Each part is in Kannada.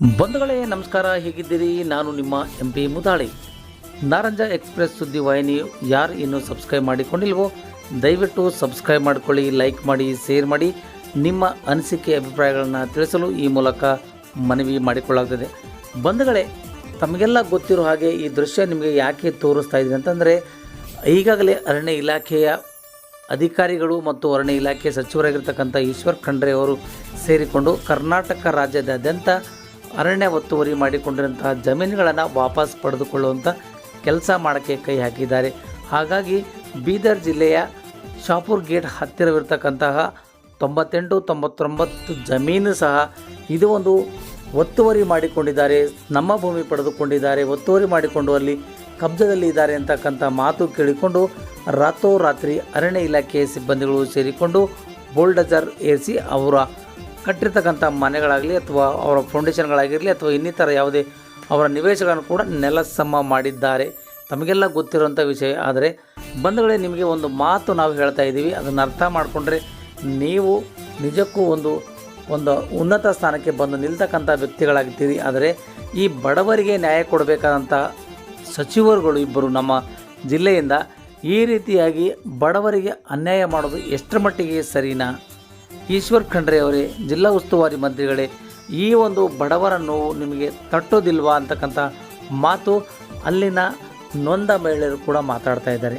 ಬಂಧುಗಳೇ, ನಮಸ್ಕಾರ, ಹೇಗಿದ್ದೀರಿ? ನಾನು ನಿಮ್ಮ M P Mudali. Naranja express ಸುದ್ದಿ ವಾಹಿನಿ, ಯಾರು ಇನ್ನೂ ಸಬ್ಸ್ಕ್ರೈಬ್ ಮಾಡಿಕೊಂಡಿಲ್ವೋ, ದಯವಿಟ್ಟು ಸಬ್ಸ್ಕ್ರೈಬ್ ಮಾಡಿಕೊಳ್ಳಿ, ಲೈಕ್ ಮಾಡಿ, ಶೇರ್ ಮಾಡಿ. ನಿಮ್ಮ ಅನಿಸಿಕೆ, ಅಭಿಪ್ರಾಯಗಳನ್ನು ತಿಳಿಸಲು ಈ ಮೂಲಕ ಮನವಿ ಮಾಡಿಕೊಳ್ಳಾಗ್ತದೆ ಬಂಧುಗಳೇ, ತಮಗೆಲ್ಲ ಗೊತ್ತಿರೋ ಹಾಗೆ ಈ ದೃಶ್ಯ ನಿಮಗೆ ಯಾಕೆ ತೋರಿಸ್ತಾ ಇದ್ದೀನಿ ಅಂತಂದರೆ, ಈಗಾಗಲೇ ಅರಣ್ಯ ಇಲಾಖೆಯ ಅಧಿಕಾರಿಗಳು ಮತ್ತು ಅರಣ್ಯ ಇಲಾಖೆ ಸಚಿವರಾಗಿರ್ತಕ್ಕಂಥ ಈಶ್ವರ್ ಖಂಡ್ರೆ ಅವರು ಸೇರಿಕೊಂಡು ಕರ್ನಾಟಕ ರಾಜ್ಯದಾದ್ಯಂತ ಅರಣ್ಯ ಒತ್ತುವರಿ ಮಾಡಿಕೊಂಡಿರುವಂತಹ ಜಮೀನುಗಳನ್ನು ವಾಪಸ್ ಪಡೆದುಕೊಳ್ಳುವಂಥ ಕೆಲಸ ಮಾಡೋಕ್ಕೆ ಕೈ ಹಾಕಿದ್ದಾರೆ. ಹಾಗಾಗಿ ಬೀದರ್ ಜಿಲ್ಲೆಯ ಶಾಪುರ್ ಗೇಟ್ ಹತ್ತಿರವಿರ್ತಕ್ಕಂತಹ ತೊಂಬತ್ತೆಂಟು ತೊಂಬತ್ತೊಂಬತ್ತು ಜಮೀನು ಸಹ ಇದು ಒಂದು ಒತ್ತುವರಿ ಮಾಡಿಕೊಂಡಿದ್ದಾರೆ. ನಮ್ಮ ಭೂಮಿ ಪಡೆದುಕೊಂಡಿದ್ದಾರೆ. ಒತ್ತುವರಿ ಮಾಡಿಕೊಂಡು ಅಲ್ಲಿ ಕಬ್ಜದಲ್ಲಿ ಇದ್ದಾರೆ ಅಂತಕ್ಕಂಥ ಮಾತು ಕೇಳಿಕೊಂಡು ರಾತ್ರೋರಾತ್ರಿ ಅರಣ್ಯ ಇಲಾಖೆಯ ಸಿಬ್ಬಂದಿಗಳು ಸೇರಿಕೊಂಡು ಬೋಲ್ಡಜರ್ ಏರಿಸಿ ಅವರ ಕಟ್ಟಿರ್ತಕ್ಕಂಥ ಮನೆಗಳಾಗಲಿ ಅಥವಾ ಅವರ ಫೌಂಡೇಶನ್ಗಳಾಗಿರಲಿ ಅಥವಾ ಇನ್ನಿತರ ಯಾವುದೇ ಅವರ ನಿವೇಶಗಳನ್ನು ಕೂಡ ನೆಲಸಮ ಮಾಡಿದ್ದಾರೆ. ತಮಗೆಲ್ಲ ಗೊತ್ತಿರುವಂಥ ವಿಷಯ. ಆದರೆ ಬಂಧುಗಳೇ, ನಿಮಗೆ ಒಂದು ಮಾತು ನಾವು ಹೇಳ್ತಾ ಇದ್ದೀವಿ. ಅದನ್ನು ಅರ್ಥ ಮಾಡಿಕೊಂಡ್ರೆ ನೀವು ನಿಜಕ್ಕೂ ಒಂದು ಒಂದು ಉನ್ನತ ಸ್ಥಾನಕ್ಕೆ ಬಂದು ನಿಲ್ತಕ್ಕಂಥ ವ್ಯಕ್ತಿಗಳಾಗಿದ್ದೀರಿ ಆದರೆ ಈ ಬಡವರಿಗೆ ನ್ಯಾಯ ಕೊಡಬೇಕಾದಂಥ ಸಚಿವರುಗಳು ಇಬ್ಬರು ನಮ್ಮ ಜಿಲ್ಲೆಯಿಂದ ಈ ರೀತಿಯಾಗಿ ಬಡವರಿಗೆ ಅನ್ಯಾಯ ಮಾಡೋದು ಎಷ್ಟರ ಮಟ್ಟಿಗೆ ಸರಿನಾ? ಈಶ್ವರ್ ಖಂಡ್ರೆ ಅವರೇ, ಜಿಲ್ಲಾ ಉಸ್ತುವಾರಿ ಮಂತ್ರಿಗಳೇ, ಈ ಒಂದು ಬಡವರ ನೋವು ನಿಮಗೆ ತಟ್ಟೋದಿಲ್ವಾ ಅಂತಕ್ಕಂಥ ಮಾತು ಅಲ್ಲಿನ ನೊಂದ ಮಹಿಳೆಯರು ಕೂಡ ಮಾತಾಡ್ತಾ ಇದ್ದಾರೆ.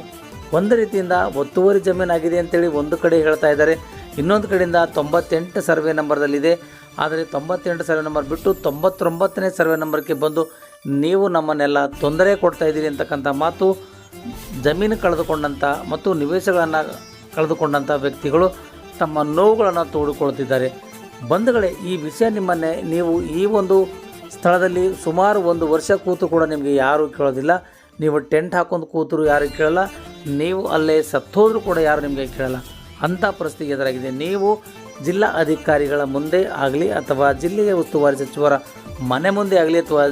ಒಂದು ರೀತಿಯಿಂದ ಒತ್ತುವರಿ ಜಮೀನಾಗಿದೆ ಅಂತೇಳಿ ಒಂದು ಕಡೆ ಹೇಳ್ತಾ ಇದ್ದಾರೆ. ಇನ್ನೊಂದು ಕಡೆಯಿಂದ ತೊಂಬತ್ತೆಂಟು ಸರ್ವೆ ನಂಬರ್ದಲ್ಲಿದೆ. ಆದರೆ ತೊಂಬತ್ತೆಂಟು ಸರ್ವೆ ನಂಬರ್ ಬಿಟ್ಟು ತೊಂಬತ್ತೊಂಬತ್ತನೇ ಸರ್ವೆ ನಂಬರ್ಗೆ ಬಂದು ನೀವು ನಮ್ಮನ್ನೆಲ್ಲ ತೊಂದರೆ ಕೊಡ್ತಾ ಇದ್ದೀರಿ ಅಂತಕ್ಕಂಥ ಮಾತು ಜಮೀನು ಕಳೆದುಕೊಂಡಂಥ ಮತ್ತು ನಿವೇಶಗಳನ್ನು ಕಳೆದುಕೊಂಡಂಥ ವ್ಯಕ್ತಿಗಳು ತಮ್ಮ ನೋವುಗಳನ್ನು ತೋಡಿಕೊಳ್ಳುತ್ತಿದ್ದಾರೆ. ಬಂಧುಗಳೇ, ಈ ವಿಷಯ ನಿಮ್ಮನ್ನೇ, ನೀವು ಈ ಒಂದು ಸ್ಥಳದಲ್ಲಿ ಸುಮಾರು ಒಂದು ವರ್ಷ ಕೂತು ಕೂಡ ನಿಮಗೆ ಯಾರೂ ಕೇಳೋದಿಲ್ಲ. ನೀವು ಟೆಂಟ್ ಹಾಕೊಂಡು ಕೂತರು ಯಾರು ಕೇಳಲ್ಲ. ನೀವು ಅಲ್ಲೇ ಸತ್ತೋದ್ರೂ ಕೂಡ ಯಾರು ನಿಮಗೆ ಕೇಳಲ್ಲ. ಅಂಥ ಪರಿಸ್ಥಿತಿ ಎದುರಾಗಿದೆ. ನೀವು ಜಿಲ್ಲಾ ಅಧಿಕಾರಿಗಳ ಮುಂದೆ ಆಗಲಿ ಅಥವಾ ಜಿಲ್ಲೆಯ ಉಸ್ತುವಾರಿ ಸಚಿವರ ಮನೆ ಮುಂದೆ ಆಗಲಿ ಅಥವಾ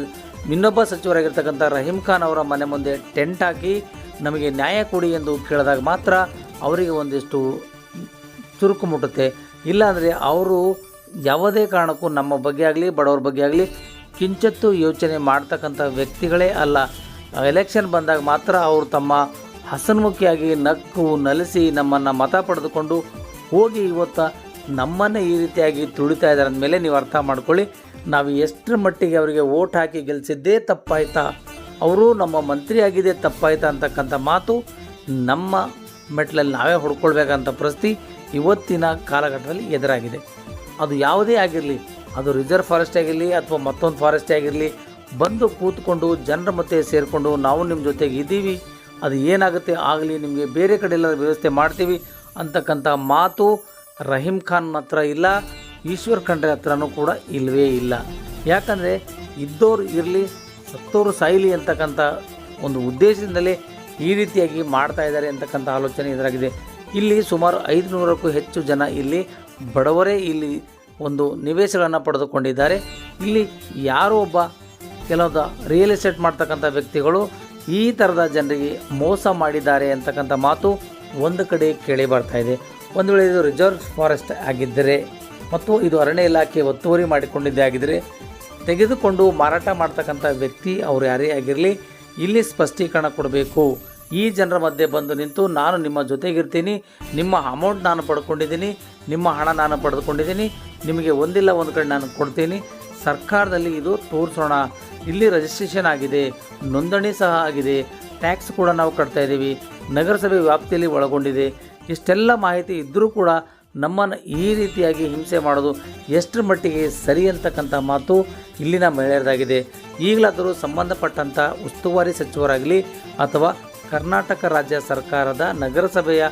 ಇನ್ನೊಬ್ಬ ಸಚಿವರಾಗಿರ್ತಕ್ಕಂಥ ರಹೀಂ ಖಾನ್ ಅವರ ಮನೆ ಮುಂದೆ ಟೆಂಟ್ ಹಾಕಿ ನಮಗೆ ನ್ಯಾಯ ಕೊಡಿ ಎಂದು ಕೇಳಿದಾಗ ಮಾತ್ರ ಅವರಿಗೆ ಒಂದಿಷ್ಟು ಚುರುಕು ಮುಟ್ಟುತ್ತೆ. ಇಲ್ಲಾಂದರೆ ಅವರು ಯಾವುದೇ ಕಾರಣಕ್ಕೂ ನಮ್ಮ ಬಗ್ಗೆ ಆಗಲಿ, ಬಡವ್ರ ಬಗ್ಗೆ ಆಗಲಿ ಕಿಂಚತ್ತು ಯೋಚನೆ ಮಾಡ್ತಕ್ಕಂಥ ವ್ಯಕ್ತಿಗಳೇ ಅಲ್ಲ. ಎಲೆಕ್ಷನ್ ಬಂದಾಗ ಮಾತ್ರ ಅವರು ತಮ್ಮ ಹಸನ್ಮುಖಿಯಾಗಿ ನಕ್ಕು, ನಲಿಸಿ ನಮ್ಮನ್ನು ಮತ ಪಡೆದುಕೊಂಡು ಹೋಗಿ ಇವತ್ತು ನಮ್ಮನ್ನೇ ಈ ರೀತಿಯಾಗಿ ತುಳಿತಾ ಇದ್ದಾರೆ ಅಂದಮೇಲೆ ನೀವು ಅರ್ಥ ಮಾಡ್ಕೊಳ್ಳಿ, ನಾವು ಎಷ್ಟರ ಮಟ್ಟಿಗೆ ಅವರಿಗೆ ಓಟ್ ಹಾಕಿ ಗೆಲ್ಲಿಸಿದ್ದೇ ತಪ್ಪಾಯ್ತಾ? ಅವರು ನಮ್ಮ ಮಂತ್ರಿ ಆಗಿದೆ ತಪ್ಪಾಯ್ತಾ ಅಂತಕ್ಕಂಥ ಮಾತು ನಮ್ಮ ಮೆಟ್ಲಲ್ಲಿ ನಾವೇ ಹೊಡ್ಕೊಳ್ಬೇಕಂತ ಪರಿಸ್ಥಿತಿ ಇವತ್ತಿನ ಕಾಲಘಟ್ಟದಲ್ಲಿ ಎದುರಾಗಿದೆ. ಅದು ಯಾವುದೇ ಆಗಿರಲಿ, ಅದು ರಿಸರ್ವ್ ಫಾರೆಸ್ಟ್ ಆಗಿರಲಿ ಅಥವಾ ಮತ್ತೊಂದು ಫಾರೆಸ್ಟ್ ಆಗಿರಲಿ, ಬಂದು ಕೂತ್ಕೊಂಡು ಜನರ ಮತ್ತೆ ಸೇರಿಕೊಂಡು ನಾವು ನಿಮ್ಮ ಜೊತೆಗೆ ಇದ್ದೀವಿ, ಅದು ಏನಾಗುತ್ತೆ ಆಗಲಿ, ನಿಮಗೆ ಬೇರೆ ಕಡೆ ಎಲ್ಲ ವ್ಯವಸ್ಥೆ ಮಾಡ್ತೀವಿ ಅಂತಕ್ಕಂಥ ಮಾತು ರಹೀಮ್ ಖಾನ್ ಹತ್ರ ಇಲ್ಲ, ಈಶ್ವರ್ ಖಂಡ್ರೆ ಹತ್ರನೂ ಕೂಡ ಇಲ್ಲವೇ ಇಲ್ಲ. ಯಾಕಂದರೆ ಇದ್ದೋರು ಇರಲಿ, ಸತ್ತೋರು ಸಾಯಲಿ ಅಂತಕ್ಕಂಥ ಒಂದು ಉದ್ದೇಶದಿಂದಲೇ ಈ ರೀತಿಯಾಗಿ ಮಾಡ್ತಾ ಇದ್ದಾರೆ ಅಂತಕ್ಕಂಥ ಆಲೋಚನೆ ಎದುರಾಗಿದೆ. ಇಲ್ಲಿ ಸುಮಾರು ಐದು ನೂರಕ್ಕೂ ಹೆಚ್ಚು ಜನ ಇಲ್ಲಿ ಬಡವರೇ ಇಲ್ಲಿ ಒಂದು ನಿವೇಶಗಳನ್ನು ಪಡೆದುಕೊಂಡಿದ್ದಾರೆ. ಇಲ್ಲಿ ಯಾರೋ ಒಬ್ಬ ಕೆಲವೊಂದು ರಿಯಲ್ ಎಸ್ಟೇಟ್ ಮಾಡ್ತಕ್ಕಂಥ ವ್ಯಕ್ತಿಗಳು ಈ ಥರದ ಜನರಿಗೆ ಮೋಸ ಮಾಡಿದ್ದಾರೆ ಅಂತಕ್ಕಂಥ ಮಾತು ಒಂದು ಕಡೆ ಕೇಳಿ ಬರ್ತಾ ಇದೆ. ಒಂದು ವೇಳೆ ಇದು ರಿಸರ್ವ್ ಫಾರೆಸ್ಟ್ ಆಗಿದ್ದರೆ ಮತ್ತು ಇದು ಅರಣ್ಯ ಇಲಾಖೆ ಒತ್ತುವರಿ ಮಾಡಿಕೊಂಡಿದ್ದೇ ಆಗಿದ್ದರೆ ತೆಗೆದುಕೊಂಡು ಮಾರಾಟ ಮಾಡ್ತಕ್ಕಂಥ ವ್ಯಕ್ತಿ ಅವರು ಯಾರೇ ಆಗಿರಲಿ, ಇಲ್ಲಿ ಸ್ಪಷ್ಟೀಕರಣ ಕೊಡಬೇಕು. ಈ ಜನರ ಮಧ್ಯೆ ಬಂದು ನಿಂತು ನಾನು ನಿಮ್ಮ ಜೊತೆಗಿರ್ತೀನಿ, ನಿಮ್ಮ ಅಮೌಂಟ್ ನಾನು ಪಡ್ಕೊಂಡಿದ್ದೀನಿ, ನಿಮ್ಮ ಹಣ ನಾನು ಪಡೆದುಕೊಂಡಿದ್ದೀನಿ ನಿಮಗೆ ಒಂದಿಲ್ಲ, ಒಂದು ಕಡೆ ನಾನು ಕೊಡ್ತೀನಿ. ಸರ್ಕಾರದಲ್ಲಿ ಇದು ತೋರಿಸೋಣ. ಇಲ್ಲಿ ರಿಜಿಸ್ಟ್ರೇಷನ್ ಆಗಿದೆ, ನೋಂದಣಿ ಸಹ ಆಗಿದೆ ಟ್ಯಾಕ್ಸ್ ಕೂಡ ನಾವು ಕಟ್ತಾ ಇದ್ದೀವಿ, ನಗರಸಭೆ ವ್ಯಾಪ್ತಿಯಲ್ಲಿ ಒಳಗೊಂಡಿದೆ. ಇಷ್ಟೆಲ್ಲ ಮಾಹಿತಿ ಇದ್ದರೂ ಕೂಡ ನಮ್ಮನ್ನು ಈ ರೀತಿಯಾಗಿ ಹಿಂಸೆ ಮಾಡೋದು ಎಷ್ಟರ ಮಟ್ಟಿಗೆ ಸರಿ ಅಂತಕ್ಕಂಥ ಮಾತು ಇಲ್ಲಿನ ಮಹಿಳೆಯರದಾಗಿದೆ. ಈಗಲಾದರೂ ಸಂಬಂಧಪಟ್ಟಂಥ ಉಸ್ತುವಾರಿ ಸಚಿವರಾಗಲಿ ಅಥವಾ ಕರ್ನಾಟಕ ರಾಜ್ಯ ಸರ್ಕಾರದ ನಗರಸಭೆಯ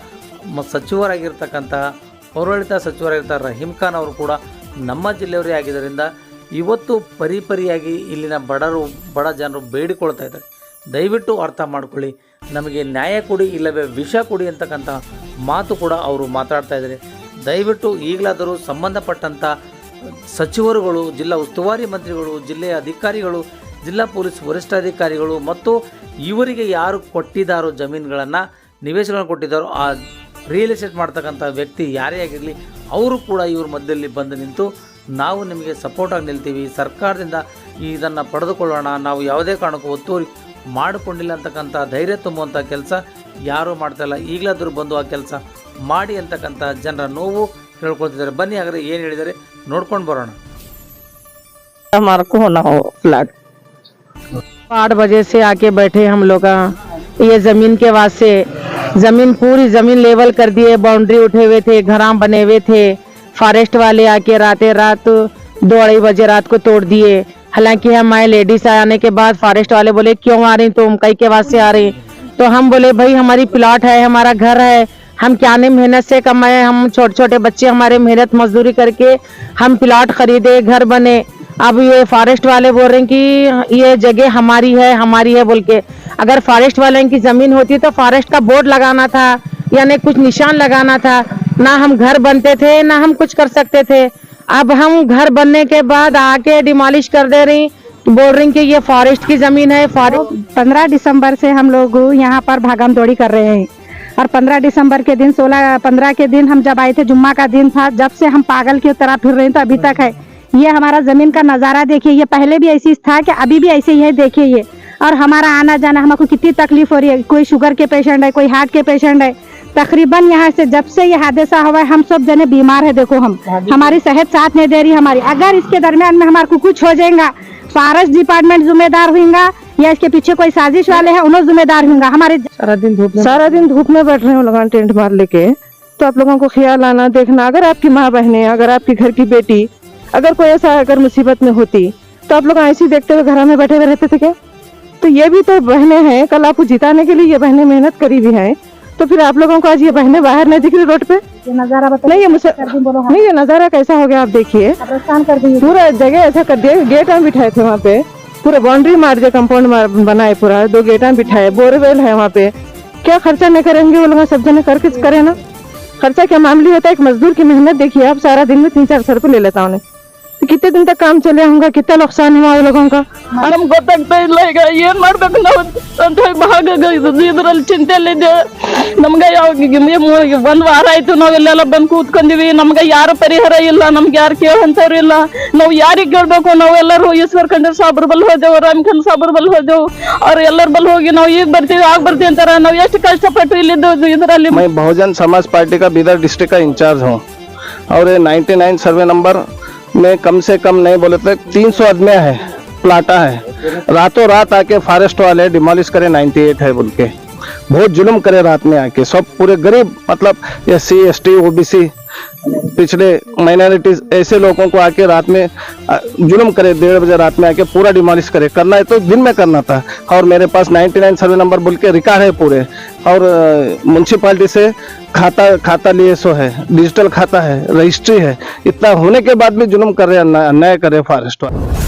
ಸಚಿವರಾಗಿರ್ತಕ್ಕಂತಹ ಪೌರಾಡಳಿತ ಸಚಿವರಾಗಿರ್ತಾರೆ ರಹೀಂ ಖಾನ್ ಅವರು ಕೂಡ ನಮ್ಮ ಜಿಲ್ಲೆಯವರೇ ಆಗಿದ್ದರಿಂದ ಇವತ್ತು ಪರಿಪರಿಯಾಗಿ ಇಲ್ಲಿನ ಬಡರು ಬಡ ಜನರು ಬೇಡಿಕೊಳ್ತಾ ಇದ್ದಾರೆ. ದಯವಿಟ್ಟು ಅರ್ಥ ಮಾಡಿಕೊಳ್ಳಿ. ನಮಗೆ ನ್ಯಾಯ ಕೊಡಿ, ಇಲ್ಲವೇ ವಿಷ ಕೊಡಿ ಅಂತಕ್ಕಂಥ ಮಾತು ಕೂಡ ಅವರು ಮಾತಾಡ್ತಾ ಇದ್ದಾರೆ. ದಯವಿಟ್ಟು ಈಗಲಾದರೂ ಸಂಬಂಧಪಟ್ಟಂಥ ಸಚಿವರುಗಳು, ಜಿಲ್ಲಾ ಉಸ್ತುವಾರಿ ಮಂತ್ರಿಗಳು, ಜಿಲ್ಲೆಯ ಅಧಿಕಾರಿಗಳು ಜಿಲ್ಲಾ ಪೊಲೀಸ್ ವರಿಷ್ಠಾಧಿಕಾರಿಗಳು ಮತ್ತು ಇವರಿಗೆ ಯಾರು ಕೊಟ್ಟಿದ್ದಾರೋ ಜಮೀನುಗಳನ್ನು ನಿವೇಶನಗಳನ್ನು ಕೊಟ್ಟಿದ್ದಾರೋ ಆ ರಿಯಲ್ ಎಸ್ಟೇಟ್ ಮಾಡ್ತಕ್ಕಂಥ ವ್ಯಕ್ತಿ ಯಾರೇ ಆಗಿರಲಿ, ಅವರು ಕೂಡ ಇವ್ರ ಮಧ್ಯದಲ್ಲಿ ಬಂದು ನಿಂತು ನಾವು ನಿಮಗೆ ಸಪೋರ್ಟಾಗಿ ನಿಲ್ತೀವಿ. ಸರ್ಕಾರದಿಂದ ಇದನ್ನು ಪಡೆದುಕೊಳ್ಳೋಣ. ನಾವು ಯಾವುದೇ ಕಾರಣಕ್ಕೂ ಒತ್ತು ಮಾಡಿಕೊಂಡಿಲ್ಲ ಅಂತಕ್ಕಂಥ ಧೈರ್ಯ ತುಂಬುವಂಥ ಕೆಲಸ ಯಾರೂ ಮಾಡ್ತಾಯಿಲ್ಲ ಈಗಲಾದರೂ ಬಂದು ಆ ಕೆಲಸ ಮಾಡಿ ಅಂತಕ್ಕಂಥ ಜನರ ನೋವು ಹೇಳ್ಕೊಳ್ತಿದ್ದಾರೆ. ಬನ್ನಿ ಹಾಗಾದರೆ ಏನು ಹೇಳಿದರೆ ನೋಡ್ಕೊಂಡು ಬರೋಣ. ಮಾರ್ಕು ನಾವು ಫ್ಲಾಟ್ आठ बजे से आके बैठे हम लोग ये ज़मीन के वास्ते ज़मीन पूरी ज़मीन लेवल कर दिए, बाउंड्री उठे हुए थे, घराम बने हुए थे। फॉरेस्ट वाले आके राते रात दो अढ़ाई बजे रात को तोड़ दिए। हालाँकि हम आए लेडीज़ आने के बाद फॉरेस्ट वाले बोले, क्यों आ रही तुम कई के वास्ते आ रही तो हम बोले, भाई, हमारी प्लॉट है, हमारा घर है। हम क्या नहीं मेहनत से कमाए? हम छोटे छोटे बच्चे, हमारे मेहनत मजदूरी करके हम प्लॉट खरीदे, घर बने। अब ये फॉरेस्ट वाले बोल रहे हैं कि ये जगह हमारी है हमारी है बोल के। अगर फॉरेस्ट वाले की ज़मीन होती तो फॉरेस्ट का बोर्ड लगाना था, यानी कुछ निशान लगाना था। ना हम घर बनते थे, ना हम कुछ कर सकते थे। अब हम घर बनने के बाद आके डिमोलिश कर दे रही। बोल रही कि ये फॉरेस्ट की ज़मीन है फॉरेस्ट पंद्रह दिसंबर से हम लोग यहाँ पर भागम दौड़ी कर रहे हैं। और पंद्रह दिसंबर के दिन, सोलह पंद्रह के दिन हम जब आए थे, जुम्मा का दिन था, जब से हम पागल की तरह फिर रहे हैं तो अभी तक है। ये हमारा ज़मीन का नज़ारा देखिए ये पहले भी ऐसी था कि अभी भी ऐसे ही है देखिए ये। और हमारा आना जाना हमको कितनी तकलीफ़ हो रही है कोई शुगर के पेशेंट है कोई हार्ट के पेशेंट है। तकरीबन यहाँ से जब से ये हादसा हुआ है हम सब जने बीमार है देखो हम। हमारी सेहत साथ नहीं दे रही हमारी। अगर इसके दरमियान में हमारे को कुछ हो जाएगा फॉरेस्ट डिपार्टमेंट जिम्मेदार होगा या इसके पीछे कोई साजिश वाले हैं उन्होंने जिम्मेदार होंगे हमारे सारा दिन धूप सारा दिन धूप में बैठ रहे हो लोग टेंट मार लेके। तो आप लोगों को ख्याल आना देखना अगर आपकी माँ बहने अगर आपकी घर की बेटी अगर कोई ऐसा अगर मुसीबत में होती तो आप लोग ऐसे ही देखते हुए घर में बैठे हुए रहते थे क्या? तो ये भी तो बहनें हैं कल आपको जिताने के लिए ये बहनें मेहनत करी भी हैं। तो फिर आप लोगों को आज ये बहनें बाहर नहीं दिख रही रोड पे ये नज़ारा बता नहीं ये मुझे नहीं ये नज़ारा कैसा हो गया आप देखिए। पूरा जगह ऐसा कर दिया गेट हम बिठाए थे वहाँ पे। पूरा बाउंड्री मार दिया कंपाउंड बनाए पूरा दो गेटा बिठाए बोरवेल है वहाँ पे। क्या खर्चा नहीं करेंगे वो लोग सब जने करके करे ना। खर्चा क्या मामूली होता है? एक मजदूर की मेहनत देखिए आप सारा दिन में तीन चार सौ रुपये ले लेता उन्हें। कितने दिन तक काम चले होंगे कितना नुकसान हुआ उन लोगों का ನಮ್ಗೆ ಗೊತ್ತಾಗ್ತಾ ಇಲ್ಲ ಈಗ ಏನ್ ಮಾಡ್ಬೇಕು ನಾವು ಅಂತ ಹೇಳಿ ಭಾಗ ಇದ್ರಲ್ಲಿ ಚಿಂತೆಯಲ್ಲಿದ್ದೆ ನಮ್ಗೆ ಯಾವ ಒಂದ್ ವಾರ ಆಯ್ತು ನಾವ್ ಇಲ್ಲೆಲ್ಲ ಬಂದ್ ಕೂತ್ಕೊಂಡಿವಿ ನಮ್ಗೆ ಯಾರ ಪರಿಹಾರ ಇಲ್ಲ ನಮ್ಗೆ ಯಾರು ಕೇಳಂತವ್ರು ಇಲ್ಲ ನಾವು ಯಾರಿಗ್ ಕೇಳ್ಬೇಕು ನಾವು ಎಲ್ಲರೂ ಈಶ್ವರ್ ಖಂಡ್ರ ಸಾಬ್ರ ಬಲ್ ಹೋದೆವು ರಾಮಖಂಡ್ ಸಾಬ್ರ ಬಲ್ ಹೋದೆವು ಅವ್ರ ಎಲ್ಲರ ಬಲ್ ಹೋಗಿ ನಾವು ಈಗ ಬರ್ತೀವಿ ಆಗ ಬರ್ತೀವಿ ಅಂತಾರ ನಾವು ಎಷ್ಟು ಕಷ್ಟಪಟ್ಟು ಇಲ್ಲಿದ್ದು ಇದರಲ್ಲಿ मैं बहुजन समाज पार्टी का बीदर डिस्ट्रिक्ट का इंचार्ज हूँ और ये 99 सर्वे नंबर में कम से कम नहीं बोले तो 300 आदमियाँ है, प्लाटा है। रातों रात आके फॉरेस्ट वाले डिमोलिश करे 98 है बोल के। बहुत जुल्म करे रात में आके। सब पूरे गरीब मतलब S C S T O B C पिछड़े माइनॉरिटीज ऐसे लोगों को आके रात में जुलम करे, डेढ़ बजे रात में आके पूरा डिमोलिश करे। करना है तो दिन में करना था। और मेरे पास 99 सर्वे नंबर बोल के रिकॉर्ड है पूरे। और म्यूनसिपाली से खाता खाता लिए सो है। डिजिटल खाता है रजिस्ट्री है। इतना होने के बाद भी जुलम कर रहे अन्याय कर रहे फॉरेस्ट वाले।